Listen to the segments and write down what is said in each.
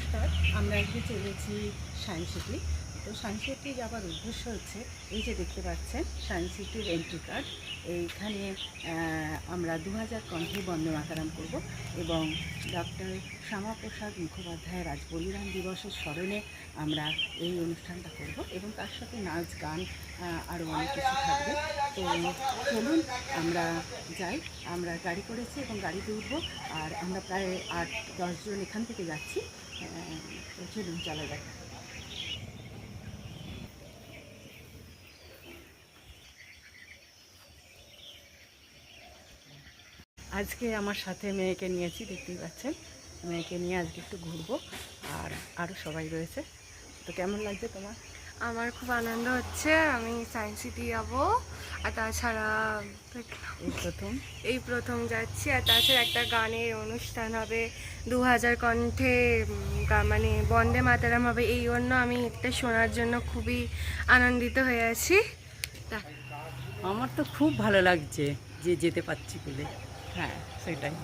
নমস্কার, আমরা আজকে চলেছি সায়েন্স সিটি। তো সায়েন্স সিটি যাওয়ার উদ্দেশ্য হচ্ছে, এই যে দেখতে পাচ্ছেন, সায়েন্স সিটির এন্ট্রি কার্ড এইখানে আমরা দু হাজার কণ্ঠে বন্দে মাতারাম করব এবং ডক্টর শ্যামাপ্রসাদ মুখোপাধ্যায়ের আজ বলিদান দিবসের স্মরণে আমরা এই অনুষ্ঠানটা করব এবং তার সাথে নাচ, গান আরও অনেক কিছু থাকবে। তো চলুন, আমরা যাই, আমরা গাড়ি করেছি এবং গাড়িতে উঠবো, আর আমরা প্রায় আট দশজন এখান থেকে যাচ্ছি। চলুন চলে যাক আজকে আমার সাথে মেয়েকে নিয়েছি, দেখতেই পাচ্ছেন। মেয়েকে নিয়ে আজকে একটু ঘুরবো, আর আরও সবাই রয়েছে। তো কেমন লাগছে তোমার? আমার খুব আনন্দ হচ্ছে আমি সায়েন্স সিটি যাব। আর তাছাড়া এই প্রথম? এই প্রথম যাচ্ছি আর তাছাড়া একটা গানের অনুষ্ঠান হবে। দু হাজার কণ্ঠে মানে বন্দে মাতারাম হবে এই জন্য আমি এটা শোনার জন্য খুবই আনন্দিত হয়ে আছি। তা। আমার তো খুব ভালো লাগছে যে যেতে পারছি বলে। হ্যাঁ সেটাই।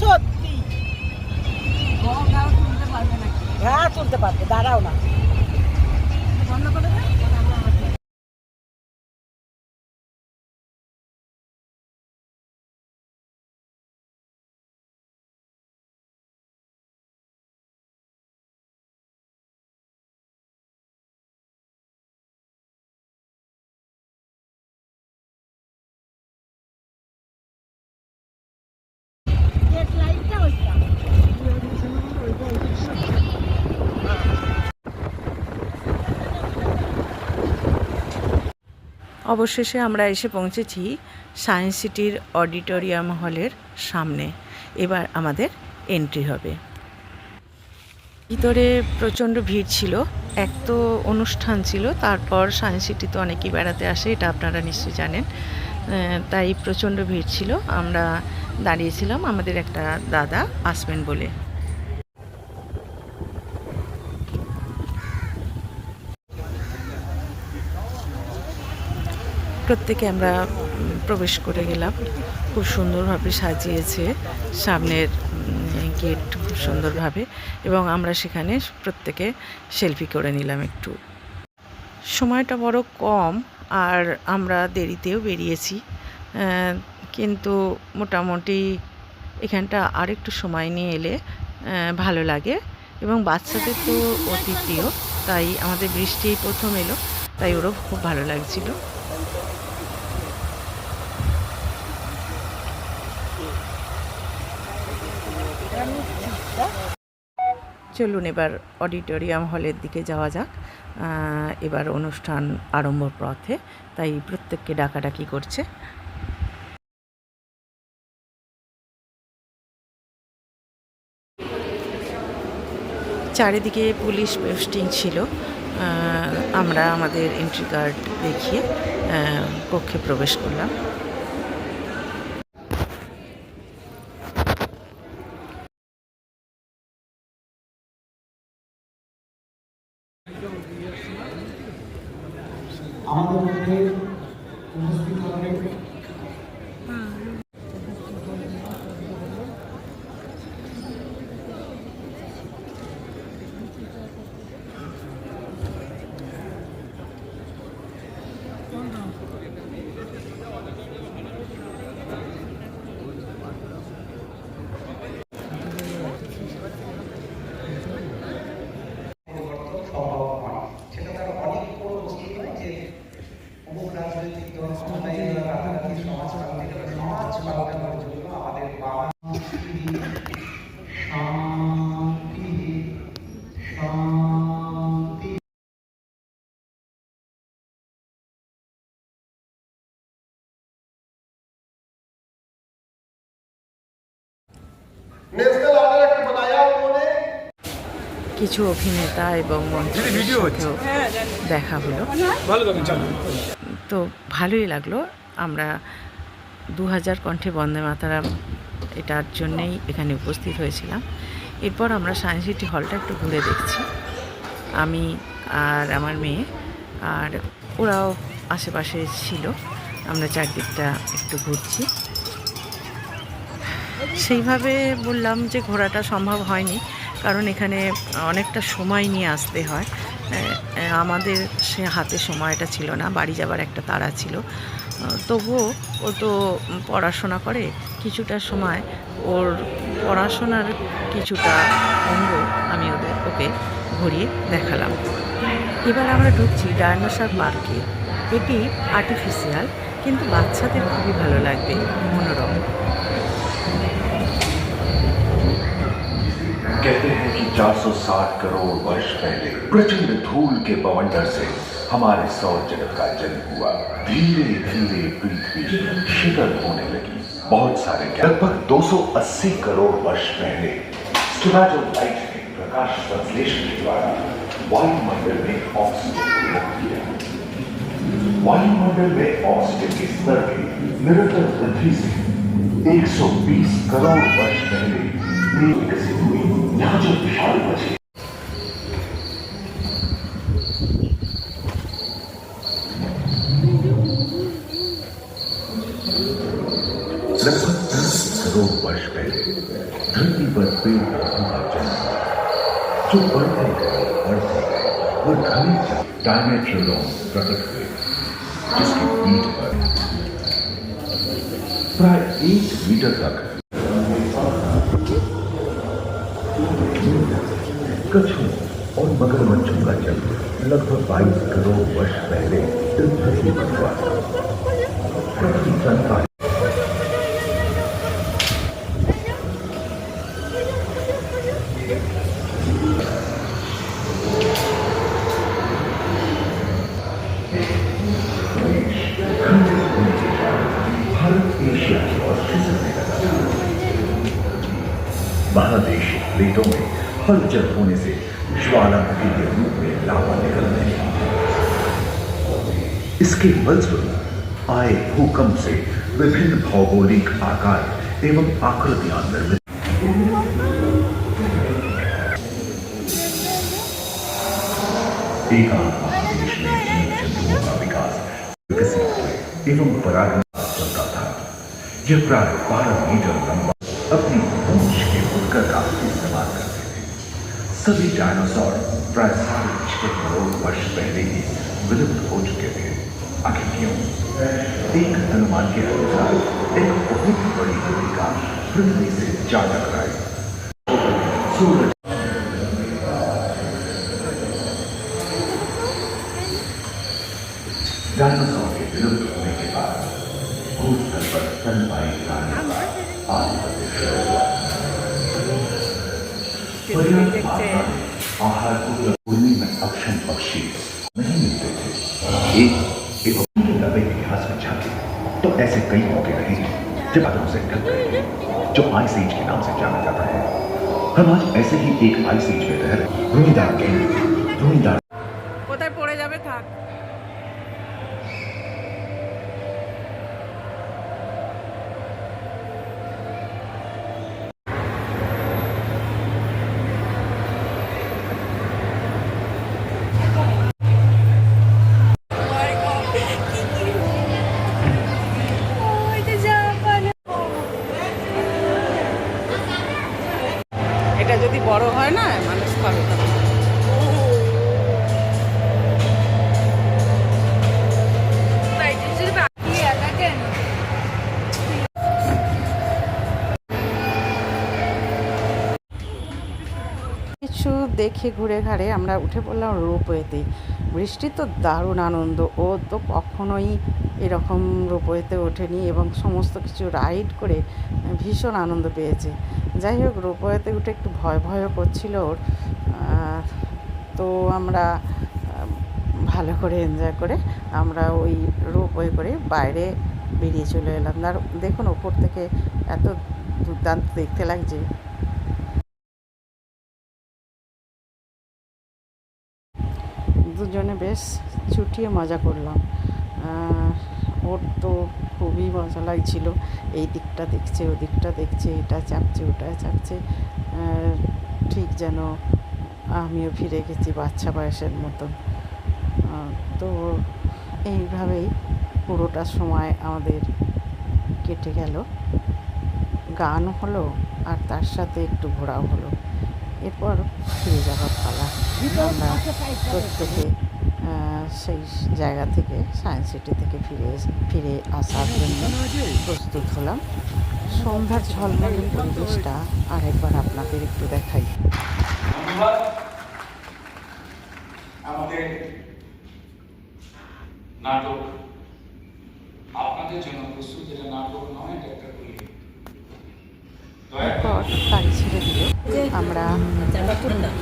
সত্যি। হ্যাঁ তুলতে পারবে দাঁড়াও না। অবশেষে আমরা এসে পৌঁছেছি সায়েন্স সিটির অডিটোরিয়াম হলের সামনে। এবার আমাদের এন্ট্রি হবে। ভিতরে প্রচণ্ড ভিড় ছিল। এক তো অনুষ্ঠান ছিল, তারপর সায়েন্স সিটি তো অনেকেই বেড়াতে আসে, এটা আপনারা নিশ্চয়ই জানেন। তাই প্রচণ্ড ভিড় ছিল। আমরা দাঁড়িয়েছিলাম আমাদের একটা দাদা আসবেন বলে। প্রত্যেকে আমরা প্রবেশ করে গেলাম। খুব সুন্দরভাবে সাজিয়েছে সামনের গেট খুব সুন্দরভাবে এবং আমরা সেখানে প্রত্যেকে সেলফি করে নিলাম একটু। সময়টা বড় কম আর আমরা দেরিতেও বেরিয়েছি কিন্তু মোটামুটি এখানটা আরেকটু সময় নিয়ে এলে ভালো লাগে এবং বাচ্চাদের তো অতি প্রিয়, তাই আমাদের বৃষ্টি প্রথম এলো, তাই ওরও খুব ভালো লাগছিল। চলুন এবার অডিটোরিয়াম হলের দিকে যাওয়া যাক। এবার অনুষ্ঠান আরম্ভ পথে, তাই প্রত্যেককে ডাকাডাকি করছে। চারিদিকে পুলিশ পোস্টিং ছিল। আমরা আমাদের এন্ট্রি কার্ড দেখিয়ে কক্ষে প্রবেশ করলাম। কিছু অভিনেতা এবং মন্ত্রীদের সাথেও দেখা হলো। তো ভালোই লাগল। আমরা দু হাজার কণ্ঠে বন্দে মাতারাম এটার জন্যেই এখানে উপস্থিত হয়েছিলাম। এরপর আমরা সায়েন্স সিটি হলটা একটু ঘুরে দেখছি। আমি আর আমার মেয়ে আর ওরাও আশেপাশে ছিল। আমরা চারদিকটা একটু ঘুরছি। সেইভাবে বললাম যে ঘোরাটা সম্ভব হয়নি, কারণ এখানে অনেকটা সময় নিয়ে আসতে হয়। আমাদের সে হাতে সময়টা ছিল না, বাড়ি যাবার একটা তাড়া ছিল। তবুও ও তো পড়াশোনা করে, কিছুটা সময় ওর পড়াশোনার কিছুটা অঙ্গ আমি ওদের, ওকে ঘুরিয়ে দেখালাম। এবার আমরা ঢুকছি ডায়নোসর পার্কে। এটি আর্টিফিশিয়াল কিন্তু বাচ্চাদের খুবই ভালো লাগবে, মনোরম। कहते हैं कि 460 करोड़ वर्ष पहले प्रचंड धूल के बवंडर से हमारे सौर जगत का जन्म हुआ। धीरे धीरे पृथ्वी शीतल होने लगी। बहुत सारे लगभग 280 करोड़ वर्ष पहले। स्टोलाजोलाइट ने प्रकाश संश्लेषण के द्वारा वायुमंडल में ऑक्सीजन को दिया वायुमंडल में ऑक्सीजन के स्तर में निरंतर वृद्धि से 120 करोड़ वर्ष पहले विकसित हुई। यहाँ जो धरती पर पेड़ पौधों का जन्म जो बढ़ते गए बढ़ते गए और घने डायमेट्रोलोम प्रकट हुए जिसकी पीठ पर प्राय एक मीटर तक कछुओं और मगरमच्छों का जन्म लगभग 22 करोड़ वर्ष पहले पर हुआ था। महादेश प्लेटों में हलचल होने से ज्वालामुखी के रूप में लावा निकलने लगा इसके फलस्वरूप आए भूकंप से विभिन्न भौगोलिक आकार एवं आकृतियाँ निर्मित एकांत महादेश में जीव जंतुओं का विकास विकसित हुए एवं परागण चलता था। यह प्राय बारह मीटर लंबा अपनी पूंछ के उत्कर का इस्तेमाल करते सभी डायनासोर प्राय साढ़े छह करोड़ वर्ष पहले ही विलुप्त हो चुके थे। आखिर क्यों? एक अनुमान के अनुसार एक बहुत बड़ी भूमिका पृथ्वी से जा टकराई सूरज डायनासोर के विलुप्त होने के बाद भूतल पर स्तनपायी प्राणी का आधिपत्य शुरू हुआ आहार को भूमि में अक्षम पक्षी नहीं मिलते थे एक नब्बे इतिहास में झांके तो ऐसे कई मौके रहे जब आदम से ढक गए जो आइस एज के नाम से जाना जाता है हम आज ऐसे ही एक आइस एज में रह रहे रुईदार गेंद रुईदार এটা যদি বড় হয় না মানুষ খাবে তখন। দেখে ঘুরে ঘাড়ে আমরা উঠে পড়লাম রোপওয়েতে বৃষ্টির তো দারুণ আনন্দ। ও তো কখনোই এরকম রোপওয়েতে ওঠেনি এবং সমস্ত কিছু রাইড করে ভীষণ আনন্দ পেয়েছে। যাই হোক, রোপওয়েতে উঠে একটু ভয় ভয়ও করছিল ওর। তো আমরা ভালো করে এনজয় করে আমরা ওই রোপওয়ে করে বাইরে বেরিয়ে চলে এলাম। আর দেখুন, ওপর থেকে এত দুর্দান্ত দেখতে লাগছে। দুজনে বেশ ছুটিয়ে মজা করলাম। ওর তো খুবই মজা লাগছিল। এই দিকটা দেখছে, ও দিকটা দেখছে, এটা চাপছে ওটা চাপছে। ঠিক যেন আমিও ফিরে গেছি বাচ্চা বয়সের মতন। তো এইভাবেই পুরোটা সময় আমাদের কেটে গেল। গান হলো আর তার সাথে একটু ঘোরাও হলো। এরপর ফিরে যাওয়ার পালা। আমরা প্রত্যেকে সেই জায়গা থেকে সায়েন্স সিটি থেকে ফিরে ফিরে আসার জন্য প্রস্তুত হলাম। সন্ধ্যার ঝলমলে পরিবেশটা আরেকবার আপনাদের একটু দেখাই। আমাদের নাটক, আপনাদের জন্য প্রস্তুত, এটা নাটক নয়, এটা একটা বই এরপর গাড়ি ছেড়ে দিল। আমরা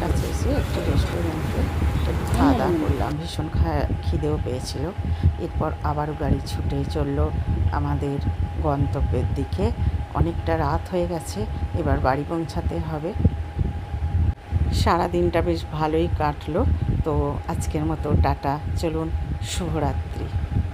কাছে এসে একটু রেস্টুরেন্টে খাওয়া দাওয়া করলাম। ভীষণ খিদেও পেয়েছিল। এরপর আবারও গাড়ি ছুটে চলল আমাদের গন্তব্যের দিকে। অনেকটা রাত হয়ে গেছে, এবার বাড়ি পৌঁছাতে হবে। সারা দিনটা বেশ ভালোই কাটলো। তো আজকের মতো টাটা। চলুন, শুভরাত্রি।